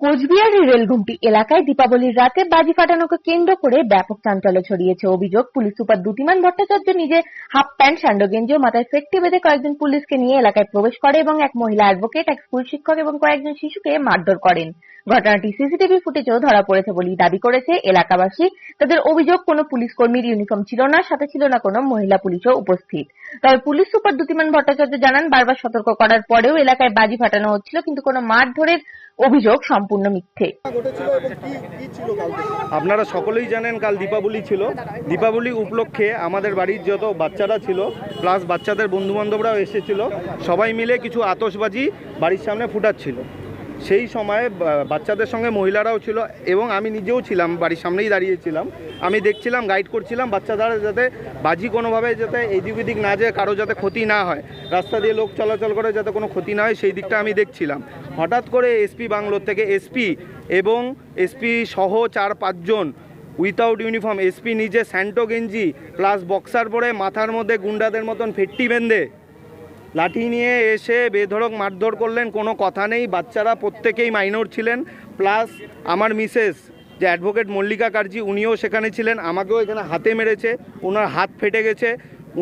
কোচবিহারের রেলঘুমটি এলাকায় দীপাবলির রাতে বাজি ফাটানোকে কেন্দ্র করে ব্যাপক চাঞ্চল্য ছড়িয়েছে। অভিযোগ, পুলিশ সুপার দ্যুতিমান ভট্টাচার্য নিজে হাফ প্যান্ট স্যান্ডো গেঞ্জি ও মাথায় ফেটটি বেঁধে কয়েকজন পুলিশকে নিয়ে এলাকায় প্রবেশ করে এবং এক মহিলা অ্যাডভোকেট, এক স্কুল শিক্ষক এবং কয়েকজন শিশুকে মারধর করেন। ঘটনাটি সিসিটিভি ফুটেজেও ধরা পড়েছে বলেই দাবি করেছে এলাকাবাসী। তাদের অভিযোগ, কোনো পুলিশ কর্মীর ইউনিফর্ম ছিল না, সাথে ছিল না কোনো মহিলা পুলিশও উপস্থিত। তবে পুলিশ সুপার দ্যুতিমান ভট্টাচার্য জানান, বারবার সতর্ক করার পরেও এলাকায় বাজি ফাটানো হচ্ছিল, কিন্তু কোনো মারধরের অভিযোগ সম্পূর্ণ মিথ্যে। আপনারা সকলেই জানেন কাল দীপাবলি ছিল। দীপাবলি উপলক্ষে আমাদের বাড়ির যত বাচ্চারা ছিল প্লাস বাচ্চাদের বন্ধু বান্ধবরাও এসেছিল সবাই মিলে কিছু আতসবাজি বাড়ির সামনে ফুটাচ্ছিল। সেই সময়ে বাচ্চাদের সঙ্গে মহিলারাও ছিল এবং আমি নিজেও ছিলাম, বাড়ির সামনেই দাঁড়িয়েছিলাম আমি দেখছিলাম গাইড করছিলাম বাচ্চারা যাতে বাজি কোনোভাবে যাতে এদিক ওদিক না যায়, কারও যাতে ক্ষতি না হয়। রাস্তা দিয়ে লোক চলাচল করে যাতে কোনো ক্ষতি না হয়, সেই দিকটা আমি দেখছিলাম। হঠাৎ করে এসপি বাংলোর থেকে এসপি এবং এসপি সহ চার, পাঁচজন উইথাউট ইউনিফর্ম এসপি নিজে স্যান্টো গেঞ্জি প্লাস বক্সার পরে মাথার মধ্যে গুন্ডাদের মতন ফেট্টি বেঁধে লাঠি নিয়ে এসে বেধড়ক মারধর করলেন, কোনো কথা নেই। বাচ্চারা প্রত্যেকেই মাইনর ছিলেন। প্লাস আমার মিসেস, যে অ্যাডভোকেট মল্লিকা কার্জি, উনিও সেখানে ছিলেন। আমাকেও এখানে হাতে মেরেছে ওনার হাত ফেটে গেছে।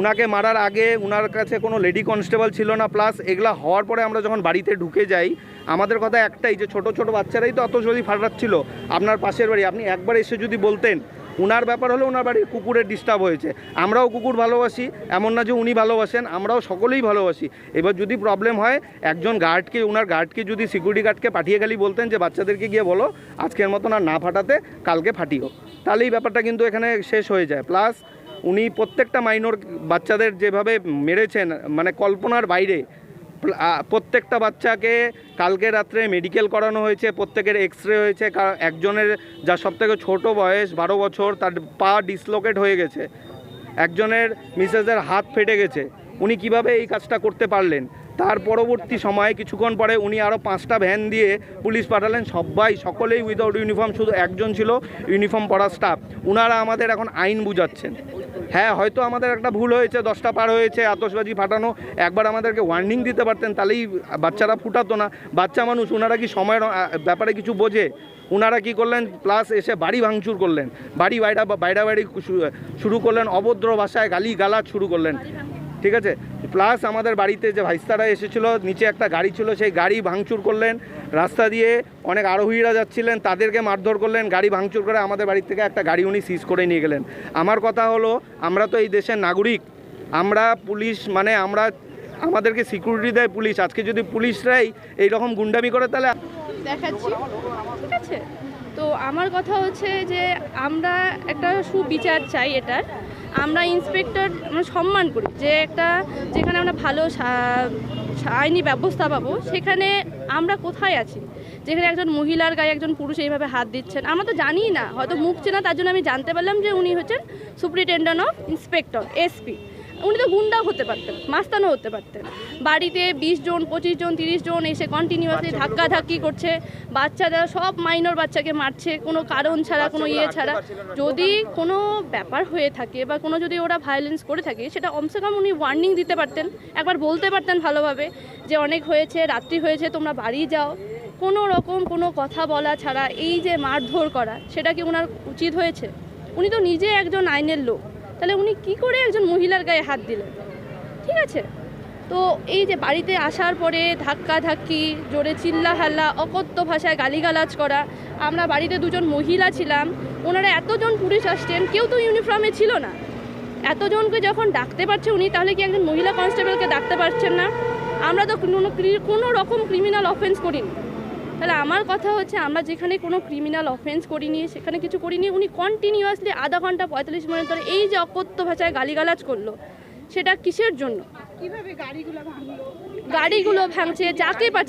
উনাকে মারার আগে উনার কাছে কোনো লেডি কনস্টেবল ছিল না। প্লাস এগুলা হওয়ার পরে আমরা যখন বাড়িতে ঢুকে যাই, আমাদের কথা একটাই যে ছোট ছোট বাচ্চারাই তো অত যদি ফাটাচ্ছিল। আপনার পাশের বাড়ি, আপনি একবার এসে যদি বলতেন উনার ব্যাপার হলো ওনার বাড়ির কুকুরের ডিস্টার্ব হয়েছে। আমরাও কুকুর ভালোবাসি, এমন না যে উনি ভালোবাসেন, আমরাও সকলেই ভালোবাসি। এবার যদি প্রবলেম হয়, একজন গার্ডকে ওনার গার্ডকে যদি সিকিউরিটি গার্ডকে পাঠিয়ে খালি বলতেন যে, বাচ্চাদেরকে গিয়ে বলো, আজকের মতন আর না ফাটাতে, কালকে ফাটিও। তাহলে এই ব্যাপারটা কিন্তু এখানে শেষ হয়ে যায়। প্লাস উনি প্রত্যেকটা মাইনর বাচ্চাদের যেভাবে মেরেছেন মানে কল্পনার বাইরে প্রত্যেকটা বাচ্চাকে কালকে রাত্রে মেডিকেল করানো হয়েছে, প্রত্যেকের এক্স রে হয়েছে একজনের যা সব থেকে ছোটো বয়স, বারো বছর, তার পা ডিসলোকেট হয়ে গেছে। একজনের মিসেসের হাত ফেটে গেছে। উনি কীভাবে এই কাজটা করতে পারলেন? তার পরবর্তী সময়ে কিছুক্ষণ পরে উনি আরও পাঁচটা ভ্যান দিয়ে পুলিশ পাঠালেন। সবাই, সকলেই উইদাউট ইউনিফর্ম শুধু একজন ছিল ইউনিফর্ম পরা স্টাফ উনারা আমাদের এখন আইন বুঝাচ্ছেন। হ্যাঁ হয়তো আমাদের একটা ভুল হয়েছে, দশটা পার হয়েছে, আতশবাজি ফাটানো। একবার আমাদেরকে ওয়ার্নিং দিতে পারতেন, তাহলেই বাচ্চারা ফুটাতো না। বাচ্চা মানুষ ওনারা কি সময়ের ব্যাপারে কিছু বোঝে? ওনারা কি করলেন? প্লাস এসে বাড়ি ভাঙচুর করলেন। বাড়ি বাইরা বাইরা বাড়ি শুরু করলেন, অভদ্র ভাষায় গালি গালাজ শুরু করলেন। ঠিক আছে? প্লাস আমাদের বাড়িতে যে ভাইস্তারা এসেছিল, নিচে একটা গাড়ি ছিল, সেই গাড়ি ভাঙচুর করলেন। রাস্তা দিয়ে অনেক আরোহীরা যাচ্ছিলেন, তাদেরকে মারধর করলেন, গাড়ি ভাঙচুর করে আমাদের বাড়ি থেকে একটা গাড়ি উনি সিজ করে নিয়ে গেলেন। আমার কথা হলো, আমরা তো এই দেশের নাগরিক, আমরা পুলিশ মানে আমরা আমাদেরকে সিকিউরিটি দেয় পুলিশ। আজকে যদি পুলিশরাই এই রকম গুন্ডামি করে, তাহলে দেখাচ্ছি। ঠিক আছে? তো আমার কথা হচ্ছে যে আমরা একটা সুবিচার চাই এটার। আমরা ইন্সপেক্টর আমরা সম্মান করি যে একটা, যেখানে আমরা ভালো আইনি ব্যবস্থা পাবো, সেখানে আমরা কোথায় আছি? যেখানে একজন মহিলার গায়ে একজন পুরুষ এইভাবে হাত দিচ্ছেন, আমরা তো জানিই না। হয়তো মুখ চেনা, তার জন্য আমি জানতে পারলাম যে উনি হচ্ছেন সুপ্রিটেন্ডেন্ট অফ ইন্সপেক্টর, এসপি। উনি তো গুন্ডাও হতে পারতেন মাস্তানও হতে পারতেন। বাড়িতে বিশ জন পঁচিশ জন তিরিশ জন এসে কন্টিনিউয়াসলি ধাক্কা ধাক্কি করছে। বাচ্চারা সব মাইনর বাচ্চাকে মারছে কোনো কারণ ছাড়া কোনো ইয়ে ছাড়া। যদি কোনো ব্যাপার হয়ে থাকে বা কোনো যদি ওরা ভায়োলেন্স করে থাকে সেটা কমসে কম উনি ওয়ার্নিং দিতে পারতেন একবার বলতে পারতেন ভালোভাবে যে অনেক হয়েছে রাত্রি হয়েছে তোমরা বাড়ি যাও। কোনো রকম কোনো কথা বলা ছাড়া এই যে মারধর করা সেটা কি ওনার উচিত হয়েছে? উনি তো নিজে একজন আইনের লোক। তাহলে উনি কি করে একজন মহিলার গায়ে হাত দিলেন? ঠিক আছে? তো এই যে বাড়িতে আসার পরে ধাক্কা ধাক্কি, জোরে চিল্লা হাল্লা অকথ্য ভাষায় গালিগালাজ করা, আমরা বাড়িতে দুজন মহিলা ছিলাম, ওনারা এতজন পুলিশ আসছেন, কেউ তো ইউনিফর্মে ছিল না। এতজনকে যখন ডাকতে পারছে উনি, তাহলে কি একজন মহিলা কনস্টেবলকে ডাকতে পারছেন না? আমরা তো কোনো কোনো রকম ক্রিমিনাল অফেন্স করিনি। তাহলে আমার কথা হচ্ছে আমরা যেখানে কোনো ক্রিমিনাল অফেন্স করিনি সেখানে কিছু করিনি উনি কন্টিনিউয়াসলি আধা ঘণ্টা পঁয়তাল্লিশ মিনিট ধরে এই যে অকথ্য ভাষায় গালিগালাজ করল সেটা কিসের জন্য? গাড়িগুলো ভাঙছে যাকে পাচ্ছে